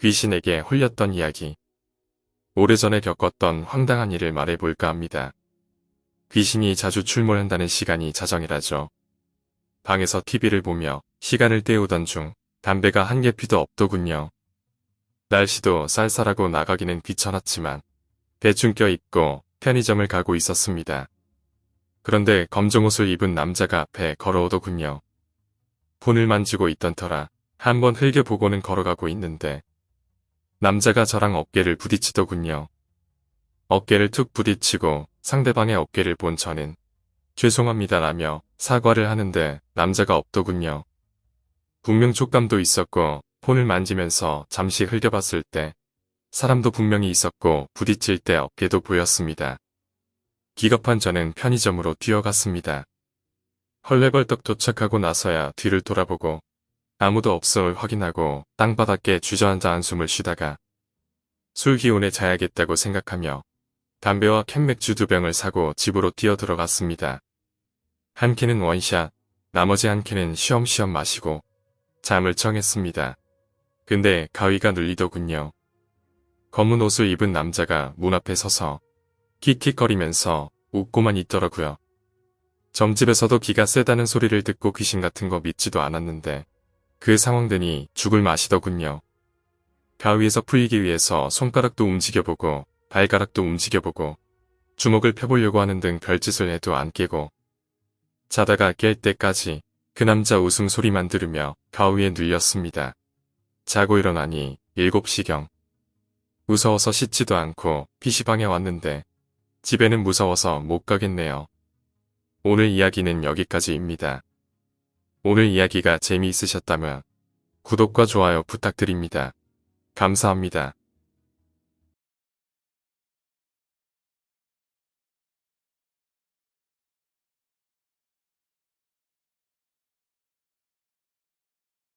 귀신에게 홀렸던 이야기. 오래전에 겪었던 황당한 일을 말해볼까 합니다. 귀신이 자주 출몰한다는 시간이 자정이라죠. 방에서 TV를 보며 시간을 때우던 중 담배가 한 개 피도 없더군요. 날씨도 쌀쌀하고 나가기는 귀찮았지만 대충 껴입고 편의점을 가고 있었습니다. 그런데 검정 옷을 입은 남자가 앞에 걸어오더군요. 폰을 만지고 있던 터라 한번 흘겨보고는 걸어가고 있는데 남자가 저랑 어깨를 부딪히더군요. 어깨를 툭 부딪히고 상대방의 어깨를 본 저는 죄송합니다라며 사과를 하는데 남자가 없더군요. 분명 촉감도 있었고 폰을 만지면서 잠시 흘겨봤을 때 사람도 분명히 있었고 부딪힐 때 어깨도 보였습니다. 기겁한 저는 편의점으로 뛰어갔습니다. 헐레벌떡 도착하고 나서야 뒤를 돌아보고 아무도 없음을 확인하고 땅바닥에 주저앉아 한숨을 쉬다가 술 기운에 자야겠다고 생각하며 담배와 캔맥주 두 병을 사고 집으로 뛰어 들어갔습니다. 한 캔은 원샷, 나머지 한 캔은 쉬엄쉬엄 마시고 잠을 청했습니다. 근데 가위가 눌리더군요. 검은 옷을 입은 남자가 문 앞에 서서 킥킥거리면서 웃고만 있더라고요. 점집에서도 기가 세다는 소리를 듣고 귀신 같은 거 믿지도 않았는데 그 상황 되니 죽을 맛이더군요. 가위에서 풀리기 위해서 손가락도 움직여보고 발가락도 움직여보고 주먹을 펴보려고 하는 등 별짓을 해도 안 깨고 자다가 깰 때까지 그 남자 웃음소리만 들으며 가위에 눌렸습니다. 자고 일어나니 7시경. 무서워서 씻지도 않고 PC방에 왔는데 집에는 무서워서 못 가겠네요. 오늘 이야기는 여기까지입니다. 오늘 이야기가 재미있으셨다면 구독과 좋아요 부탁드립니다. 감사합니다.